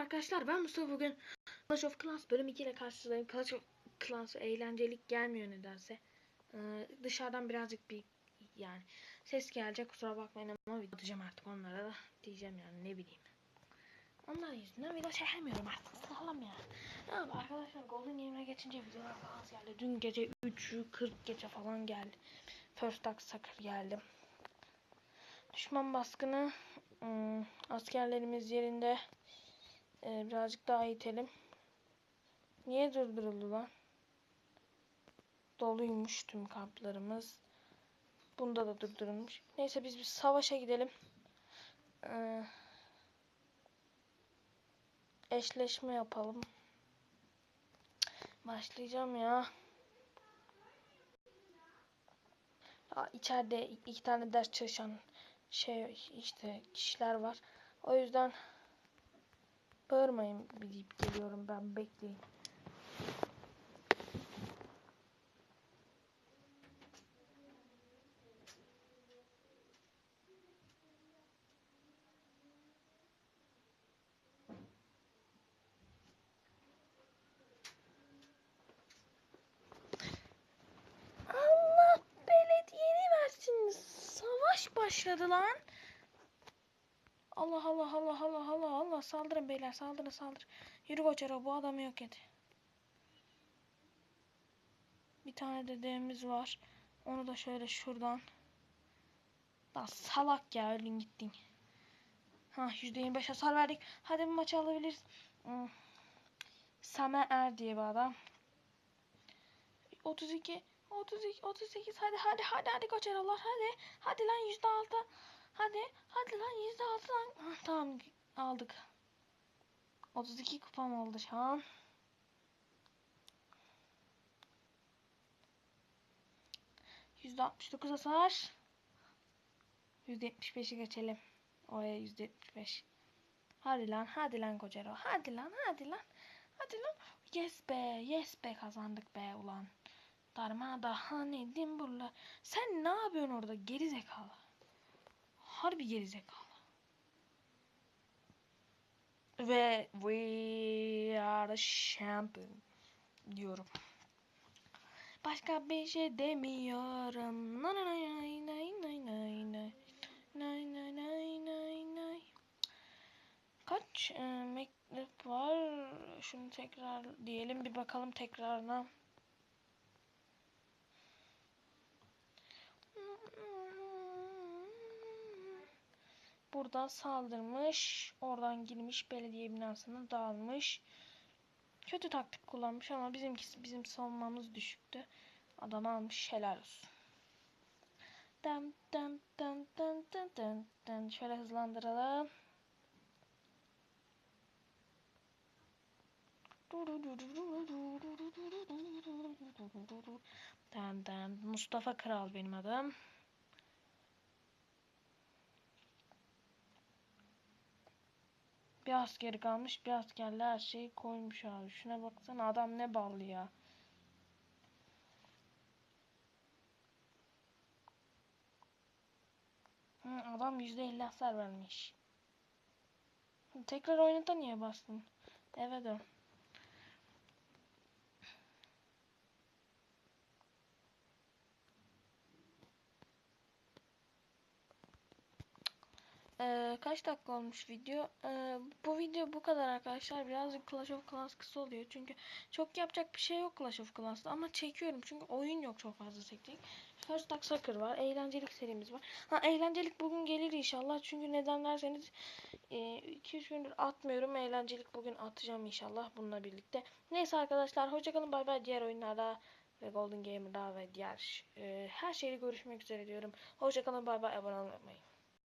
arkadaşlar ben Mustafa bugün Clash of Clans bölüm 2 ile karşınızdayım. Clash of Clans eğlencelik gelmiyor nedense. Ee, dışarıdan birazcık bir yani ses gelecek kusura bakmayın ama video atacağım artık onlara da diyeceğim yani ne bileyim. Onlar yüzünden video çekemiyorum artık sağlam ya. Ama arkadaşlar Golden Game'e geçince videolar falan geldi. Dün gece 3'ü 40 gece falan geldi. First Dark Sucker geldi. Düşman baskını hmm, askerlerimiz yerinde. Ee, birazcık daha itelim. Niye durduruldu lan? Doluymuş tüm kamplarımız. Bunda da durdurulmuş. Neyse biz bir savaşa gidelim. Ee, eşleşme yapalım. Başlayacağım ya. Aa, içeride iki tane ders çalışan şey işte kişiler var. O yüzden bağırmayın deyip geliyorum ben bekleyin. Başladı lan. Allah Allah Allah Allah Allah Allah saldırın beyler saldırın saldırın. Yürü koçero bu adamı yok et. Bir tane dedemiz var. Onu da şöyle şuradan. Lan salak ya öldün gittin. Ha %25 hasar verdik. Hadi bu maçı alabiliriz. Hmm. Same Er diye bir adam. 32 32 38 hadi hadi hadi hadi koçerolar hadi. Hadi lan %6. Hadi hadi lan %6 lan. Ah, tamam aldık. 32 kupam oldu şu an. %69 hasar. %75'i geçelim. Oraya %75. Hadi lan hadi lan kocaro. Hadi lan hadi lan. Hadi lan. Yes be yes be kazandık be ulan. Darmadağın edin buralar. Sen ne yapıyorsun orada geri zekalı? Harbi geri zekalı. Ve we are the champion diyorum. Başka bir şey demiyorum. Nay nay nay nay nay nay nay. Nay nay nay nay nay. Kaç e, mektup var? Şunu tekrar diyelim bir bakalım tekrarına. Buradan saldırmış. Oradan girmiş. Belediye binasına dağılmış. Kötü taktik kullanmış ama bizimkisi bizim savunmamız düşüktü. Adam almış helal olsun. Dam dam dam dam dam dam dam. Şöyle hızlandıralım. Dam dam. Mustafa Kral benim adım. Bir askeri kalmış. Bir askerle her şeyi koymuş abi. Şuna baksana adam ne ballı ya. Hı, adam %50 hasar vermiş. Tekrar oynata niye bastın? Eve dön. Kaç dakika olmuş video? Ee, bu video bu kadar arkadaşlar. Birazcık Clash of Clans kısa oluyor. Çünkü çok yapacak bir şey yok Clash of Clans'ta. Ama çekiyorum çünkü oyun yok çok fazla çekecek. First Dark Sucker var. Eğlencelik serimiz var. Ha eğlencelik bugün gelir inşallah. Çünkü neden derseniz 2-3 e, gündür atmıyorum. Eğlencelik bugün atacağım inşallah bununla birlikte. Neyse arkadaşlar hoşçakalın. Bay bay. Diğer oyunlarda ve Golden Gamer'da ve diğer e, her şeyle görüşmek üzere diyorum. Hoşçakalın. Bay bay. Abone olmayı unutmayın.